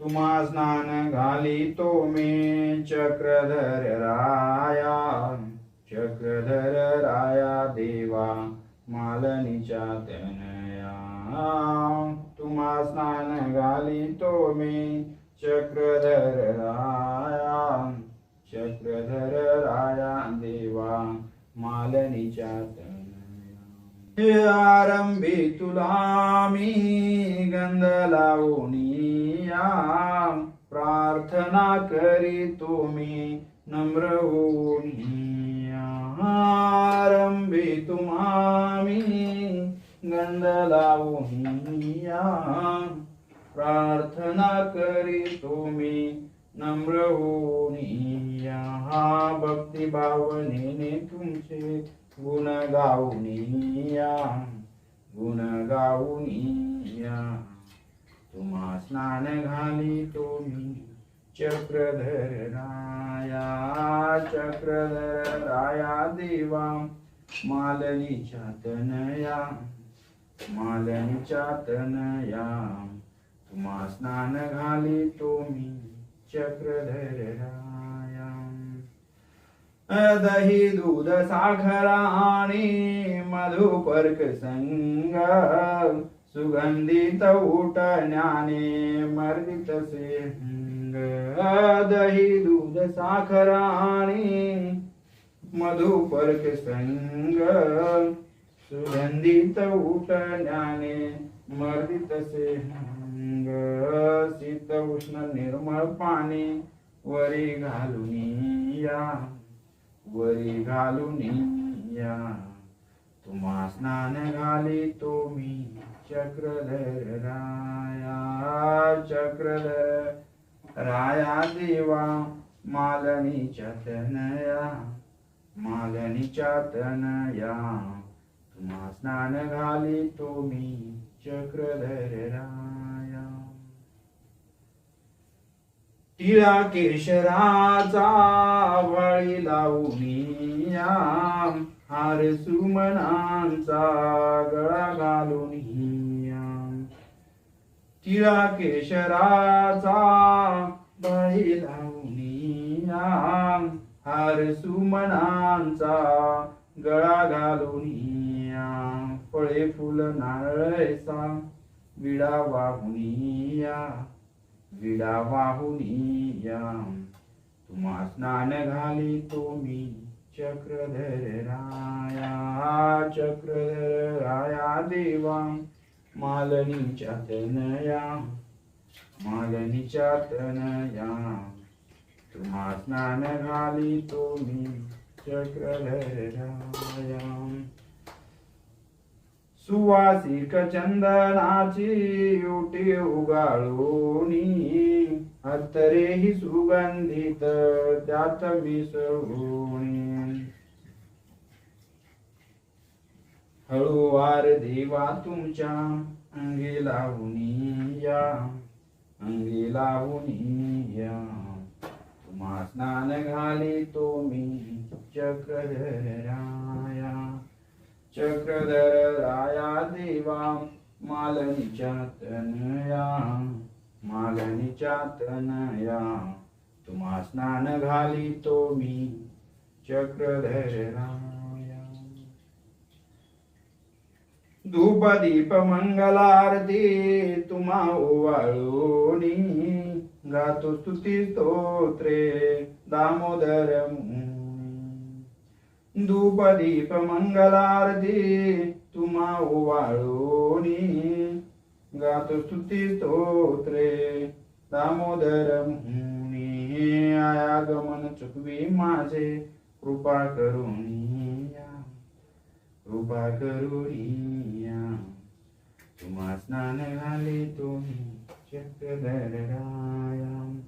तुम्हा स्नान घाली मे चक्रधर राया चक्रधर राया देवा मालनीच्या तनया. तुम्हा स्नान घाली तो चक्रधर राया चक्रधर राया देवा मालनीच्या तनया आरंभी तुला मी गंध लावूनिया प्रार्थना करी तुम्ही नम्र होऊनिया. आरंभी तुम्हा मी गंध लावूनिया प्रार्थना करी तुम्ही नम्र होऊनिया. हा भक्ती भावनेने तुमचे गुण गाऊनिया गुण गाऊनिया तुम्हा स्नान घाली तुम्ही चक्रधर राया चक्रधर राया देवा। मालनीच्या तनया मालनीच्या तनया। तुम्हा स्नान घाली तुम्ही चक्रधर राया दही दूध साखरा आणि मधुपर्क संग सुगंधित उठण्याने मर्दित सिंग दही दूध साखर आणि मधुपर्क संग सुगंधित उठण्याने मर्दित सिंग शीत उष्ण निर्मळ पाणी वरी घालून या वरी घालून या तुम्हा स्नान घाले तो मी चक्रधर राया चक्रधर राया देवा मालनीच्या तनया मालनीच्या तनया तुम्हा स्नान घाली तो मी चक्रधर राया टिळा केशराचा बळी लावूनिया हार सुमनांचा गळा घालून टिळा केशराचा बळी लावूनिया हार सुमनांचा गळा घालून फळे फुल नारळसा विडा वाहुनिया विडा वाहुनिया तुम्हा स्नान घाली तो मी चक्रधर राया चक्रधर राया देवा। मालनीच्या तनया मालनीच्या तनया तुम्हा स्नान घाली तो मी चक्रधर राया सुवासिक चंदनाची उटी उगाळूनी अत्तरेही सुगंधित त्यात मिसळूनी हळूवार देवा तुमच्या अंगी लावून या अंगी लावून या. तुम्हा स्नान घाली तो मी चक्र चक्रधर राया देवा मालनीच्या तनया मालनीच्या तनया तुम्हा स्नान घाली तो मी चक्रधर राया धूप दीप मंगलारती तुम्हा ओवाळोनी गातो स्तुती स्तोत्रे दामोदर मुनी धूप दीप मंगलारती तुम्हा ओवाळूनी. गातो स्तुती स्तोत्रे दामोदर मुनी. आयागमन चुकवी माझे कृपा करुणी कृपा करुणिया तुम्हा स्नान घाली तुम्ही चक्रधर राया.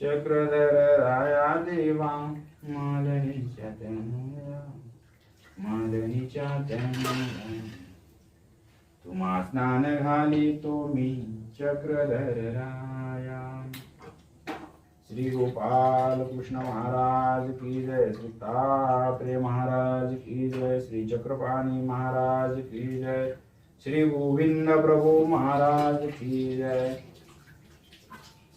चक्रधर राया देवा मालनीच्या माधवनीच्या मालनीच्या तुम्हा स्नान घाली तो मी चक्रधर राया श्री गोपाल कृष्ण महाराज की जय श्री तात्रेय महाराज की जय श्री चक्रपाणी महाराज की जय श्री गोविंद प्रभु महाराज की जय।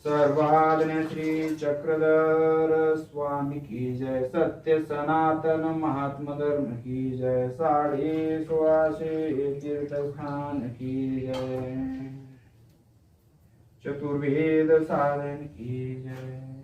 सर्वाज्ञ श्री चक्रधर स्वामी की जय। सत्य सनातन महात्मा धर्म की जय। साडे सोळाशे तीर्थस्थान की जय। चतुर्वेद साधन की जय।